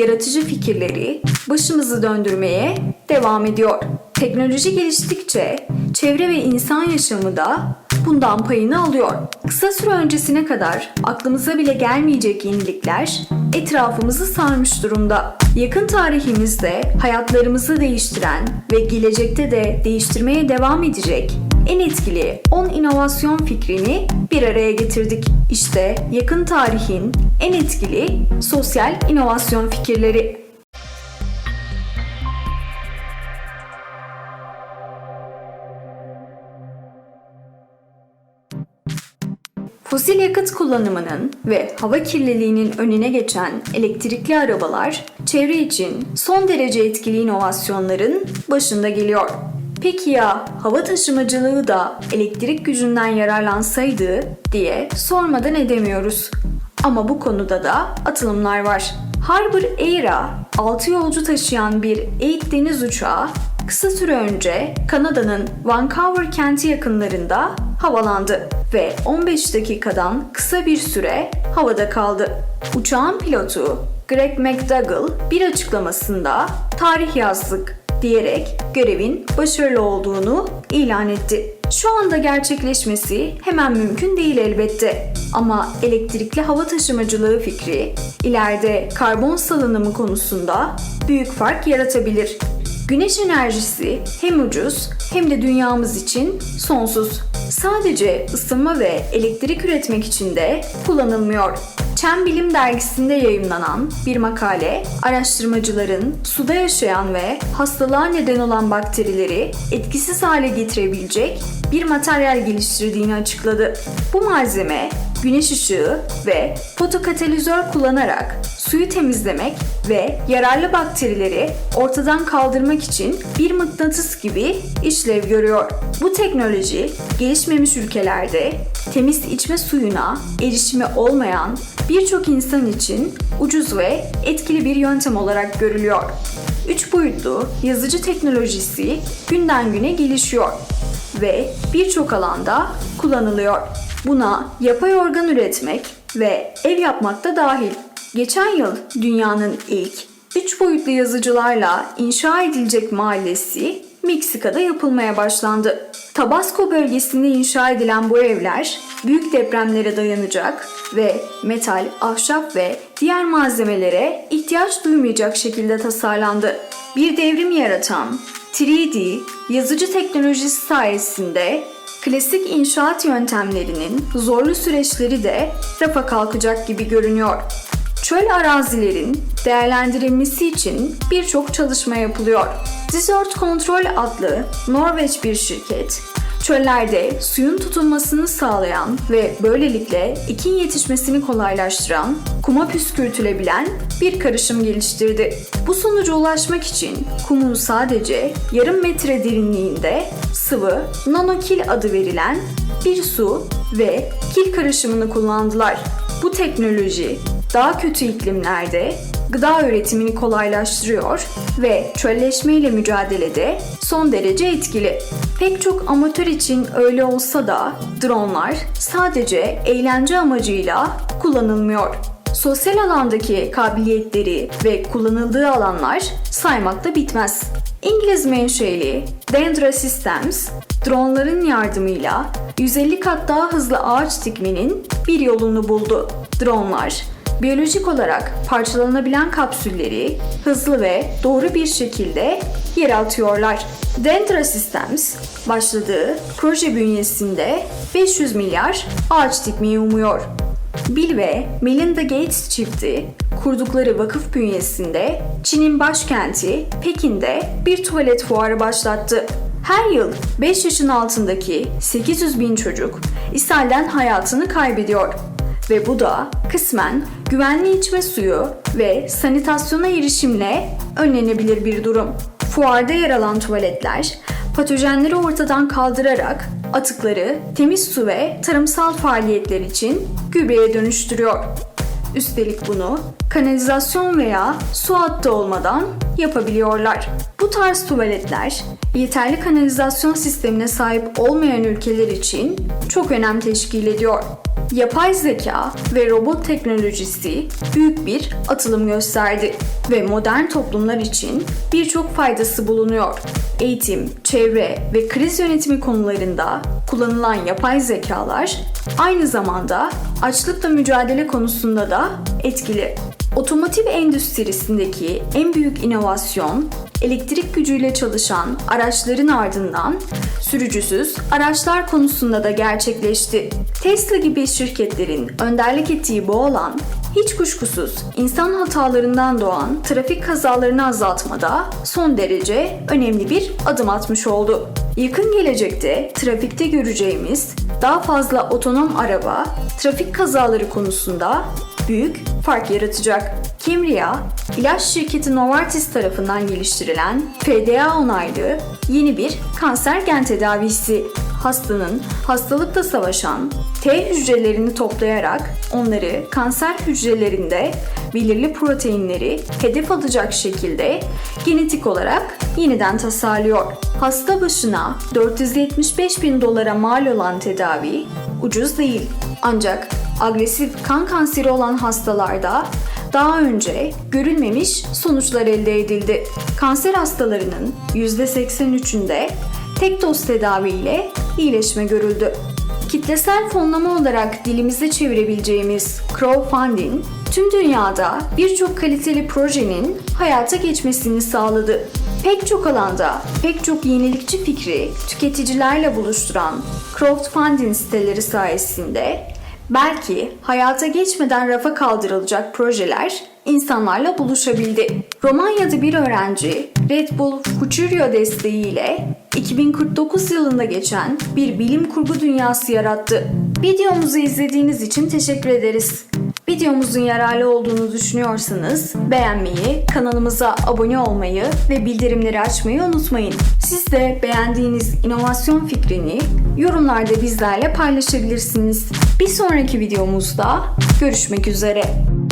yaratıcı fikirleri başımızı döndürmeye devam ediyor. Teknoloji geliştikçe çevre ve insan yaşamı da bundan payını alıyor. Kısa süre öncesine kadar aklımıza bile gelmeyecek yenilikler etrafımızı sarmış durumda. Yakın tarihimizde hayatlarımızı değiştiren ve gelecekte de değiştirmeye devam edecek en etkili 10 inovasyon fikrini bir araya getirdik. İşte yakın tarihin en etkili sosyal inovasyon fikirleri. Fosil yakıt kullanımının ve hava kirliliğinin önüne geçen elektrikli arabalar çevre için son derece etkili inovasyonların başında geliyor. Peki ya hava taşımacılığı da elektrik gücünden yararlansaydı diye sormadan edemiyoruz. Ama bu konuda da atılımlar var. Harbour Air'a 6 yolcu taşıyan bir eğit deniz uçağı kısa süre önce Kanada'nın Vancouver kenti yakınlarında havalandı ve 15 dakikadan kısa bir süre havada kaldı. Uçağın pilotu Greg McDougall bir açıklamasında tarih yazdık diyerek görevin başarılı olduğunu ilan etti. Şu anda gerçekleşmesi hemen mümkün değil elbette. Ama elektrikli hava taşımacılığı fikri ileride karbon salınımı konusunda büyük fark yaratabilir. Güneş enerjisi hem ucuz hem de dünyamız için sonsuz. Sadece ısınma ve elektrik üretmek için de kullanılmıyor. Çem Bilim dergisinde yayımlanan bir makale, araştırmacıların suda yaşayan ve hastalığa neden olan bakterileri etkisiz hale getirebilecek bir materyal geliştirdiğini açıkladı. Bu malzeme güneş ışığı ve fotokatalizör kullanarak suyu temizlemek ve yararlı bakterileri ortadan kaldırmak için bir mıknatıs gibi işlev görüyor. Bu teknoloji gelişmemiş ülkelerde temiz içme suyuna erişimi olmayan birçok insan için ucuz ve etkili bir yöntem olarak görülüyor. 3 boyutlu yazıcı teknolojisi günden güne gelişiyor ve birçok alanda kullanılıyor. Buna yapay organ üretmek ve ev yapmak da dahil. Geçen yıl dünyanın ilk 3 boyutlu yazıcılarla inşa edilecek mahallesi Meksika'da yapılmaya başlandı. Tabasco bölgesinde inşa edilen bu evler büyük depremlere dayanacak ve metal, ahşap ve diğer malzemelere ihtiyaç duymayacak şekilde tasarlandı. Bir devrim yaratan 3D yazıcı teknolojisi sayesinde klasik inşaat yöntemlerinin zorlu süreçleri de rafa kalkacak gibi görünüyor. Çöl arazilerin değerlendirilmesi için birçok çalışma yapılıyor. Desert Control adlı Norveç bir şirket, çöllerde suyun tutunmasını sağlayan ve böylelikle ekin yetişmesini kolaylaştıran, kuma püskürtülebilen bir karışım geliştirdi. Bu sonuca ulaşmak için kumun sadece yarım metre derinliğinde sıvı nanokil adı verilen bir su ve kil karışımını kullandılar. Bu teknoloji daha kötü iklimlerde gıda üretimini kolaylaştırıyor ve çölleşme ile mücadelede son derece etkili. Pek çok amatör için öyle olsa da dronlar sadece eğlence amacıyla kullanılmıyor. Sosyal alandaki kabiliyetleri ve kullanıldığı alanlar saymakta bitmez. İngiliz menşeli Dendra Systems, dronların yardımıyla 150 kat daha hızlı ağaç dikmenin bir yolunu buldu. Dronlar, biyolojik olarak parçalanabilen kapsülleri hızlı ve doğru bir şekilde yere atıyorlar. Dendra Systems başladığı proje bünyesinde 500 milyar ağaç dikmeyi umuyor. Bill ve Melinda Gates çifti kurdukları vakıf bünyesinde Çin'in başkenti Pekin'de bir tuvalet fuarı başlattı. Her yıl 5 yaşın altındaki 800 bin çocuk ishalden hayatını kaybediyor ve bu da kısmen güvenli içme suyu ve sanitasyona erişimle önlenebilir bir durum. Fuarda yer alan tuvaletler patojenleri ortadan kaldırarak atıkları temiz su ve tarımsal faaliyetler için gübreye dönüştürüyor. Üstelik bunu kanalizasyon veya su hattı olmadan yapabiliyorlar. Bu tarz tuvaletler yeterli kanalizasyon sistemine sahip olmayan ülkeler için çok önem teşkil ediyor. Yapay zeka ve robot teknolojisi büyük bir atılım gösterdi ve modern toplumlar için birçok faydası bulunuyor. Eğitim, çevre ve kriz yönetimi konularında kullanılan yapay zekalar aynı zamanda açlıkla mücadele konusunda da etkili. Otomotiv endüstrisindeki en büyük inovasyon elektrik gücüyle çalışan araçların ardından sürücüsüz araçlar konusunda da gerçekleşti. Tesla gibi şirketlerin önderlik ettiği bu alan hiç kuşkusuz insan hatalarından doğan trafik kazalarını azaltmada son derece önemli bir adım atmış oldu. Yakın gelecekte trafikte göreceğimiz daha fazla otonom araba trafik kazaları konusunda büyük fark yaratacak. Kimria, ilaç şirketi Novartis tarafından geliştirilen FDA onaylı yeni bir kanser gen tedavisi. Hastanın hastalıkla savaşan T hücrelerini toplayarak onları kanser hücrelerinde belirli proteinleri hedef alacak şekilde genetik olarak yeniden tasarlıyor. Hasta başına 475 bin dolara mal olan tedavi ucuz değil. Ancak agresif kan kanseri olan hastalarda daha önce görülmemiş sonuçlar elde edildi. Kanser hastalarının %83'ünde tek doz tedavi ile iyileşme görüldü. Kitlesel fonlama olarak dilimize çevirebileceğimiz crowdfunding, tüm dünyada birçok kaliteli projenin hayata geçmesini sağladı. Pek çok alanda pek çok yenilikçi fikri tüketicilerle buluşturan crowdfunding siteleri sayesinde belki hayata geçmeden rafa kaldırılacak projeler insanlarla buluşabildi. Romanya'da bir öğrenci Red Bull Futurio desteğiyle 2049 yılında geçen bir bilim kurgu dünyası yarattı. Videomuzu izlediğiniz için teşekkür ederiz. Videomuzun yararlı olduğunu düşünüyorsanız beğenmeyi, kanalımıza abone olmayı ve bildirimleri açmayı unutmayın. Siz de beğendiğiniz inovasyon fikrini yorumlarda bizlerle paylaşabilirsiniz. Bir sonraki videomuzda görüşmek üzere.